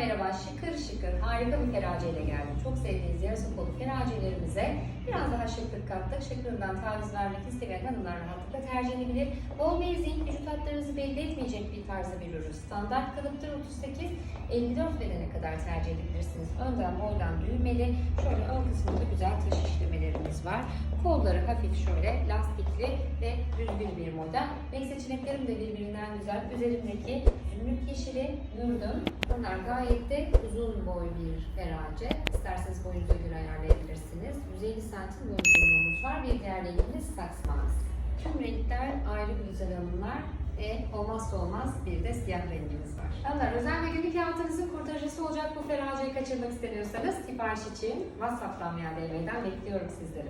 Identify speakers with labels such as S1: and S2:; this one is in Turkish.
S1: merhaba. Şıkır şıkır harika bir feraceyle geldim. Çok sevdiğiniz yarısı kolu feracelerimize biraz daha şıklık kattık. Şıklığından taviz vermek istemeyen hanımlar rahatlıkla tercih edebilir. Bol basic, vücut hatlarınızı belli etmeyecek bir tarzda bir ürün. Standart kalıptır 38, 54 bedene kadar tercih edebilirsiniz. Önden boydan düğmeli. Şöyle ön kısmında güzel taş işlemelerimiz var. Kolları hafif şöyle lastikli ve düzgün bir model. Renk seçeneklerim de birbirinden güzel. Üzerimdeki zümrüt yeşili, mürdüm. Bunlar gayet de uzun boy bir ferace. İsterseniz boyunuza göre ayarlayabilirsiniz. 150 santim boy uzunluğumuz var. Bir diğer rengimiz saks mavisi. Tüm renkler ayrı güzel hanımlar ve olmazsa olmaz bir de siyah rengimiz var. Hanımlar özel ve günlük hayatınızın kurtarıcısı olacak bu feraceyi kaçırmak istemiyorsanız sipariş için WhatsApp'tan veya DM'den bekliyorum sizleri.